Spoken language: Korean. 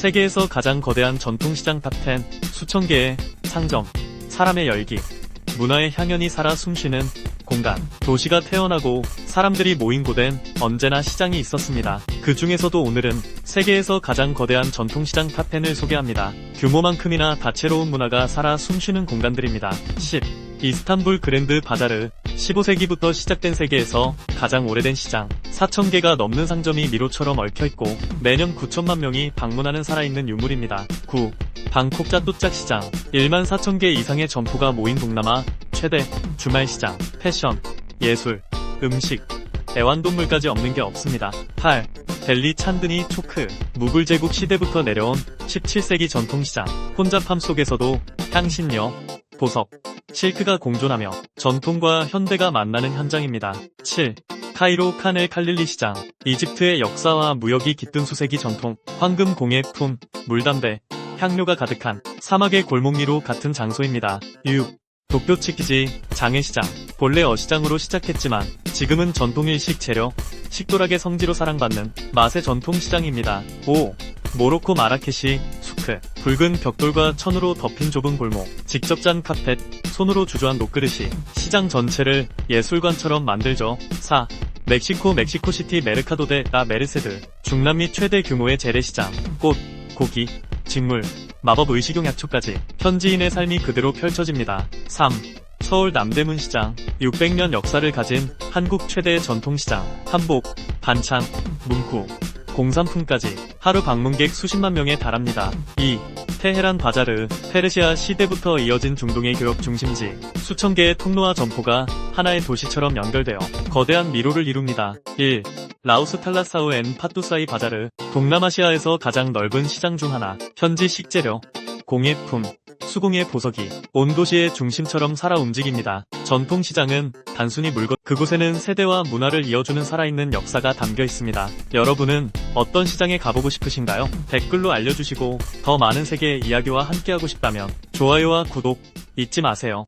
세계에서 가장 거대한 전통시장 탑10 수천 개의 상점, 사람의 열기, 문화의 향연이 살아 숨쉬는 공간, 도시가 태어나고 사람들이 모인 곳엔 언제나 시장이 있었습니다. 그 중에서도 오늘은 세계에서 가장 거대한 전통시장 탑10을 소개합니다. 규모만큼이나 다채로운 문화가 살아 숨쉬는 공간들입니다. 10. 이스탄불 그랜드 바자르 15세기부터 시작된 세계에서 가장 오래된 시장 4,000개가 넘는 상점이 미로처럼 얽혀있고 매년 9천만 명이 방문하는 살아있는 유물입니다. 9. 방콕 짜뚜짝 시장 1만 4천 개 이상의 점포가 모인 동남아 최대 주말 시장 패션 예술 음식 애완동물까지 없는 게 없습니다. 8. 델리 찬드니 초크 무굴 제국 시대부터 내려온 17세기 전통시장 혼잡함 속에서도 향신료 보석 실크가 공존하며 전통과 현대가 만나는 현장입니다. 7. 카이로 칸엘 칼릴리 시장 이집트의 역사와 무역이 깃든 수세기 전통 황금 공예품 물담배 향료가 가득한 사막의 골목리로 같은 장소입니다. 6. 도쿄 치키지 장애시장 본래 어시장으로 시작했지만 지금은 전통일식 재료 식도락의 성지로 사랑받는 맛의 전통시장입니다. 5. 모로코 마라케시 수크 붉은 벽돌과 천으로 덮인 좁은 골목 직접 짠 카펫 손으로 주조한 녹그릇이 시장 전체를 예술관처럼 만들죠. 4. 멕시코 멕시코시티 메르카도 데라 메르세드 중남미 최대 규모의 재래시장 꽃, 고기, 직물, 마법 의식용 약초까지 현지인의 삶이 그대로 펼쳐집니다. 3. 서울 남대문 시장 600년 역사를 가진 한국 최대의 전통시장 한복, 반찬, 문구, 공산품까지 하루 방문객 수십만 명에 달합니다. 2. 테헤란 바자르 페르시아 시대부터 이어진 중동의 교역 중심지 수천 개의 통로와 점포가 하나의 도시처럼 연결되어 거대한 미로를 이룹니다. 1. 라오스 탈라사우 앤 파투사이 바자르 동남아시아에서 가장 넓은 시장 중 하나 현지 식재료 공예품 수공예 보석이 온 도시의 중심처럼 살아 움직입니다. 전통시장은 단순히 물건 그곳에는 세대와 문화를 이어주는 살아있는 역사가 담겨 있습니다. 여러분은 어떤 시장에 가보고 싶으신가요? 댓글로 알려주시고 더 많은 세계의 이야기와 함께하고 싶다면 좋아요와 구독 잊지 마세요.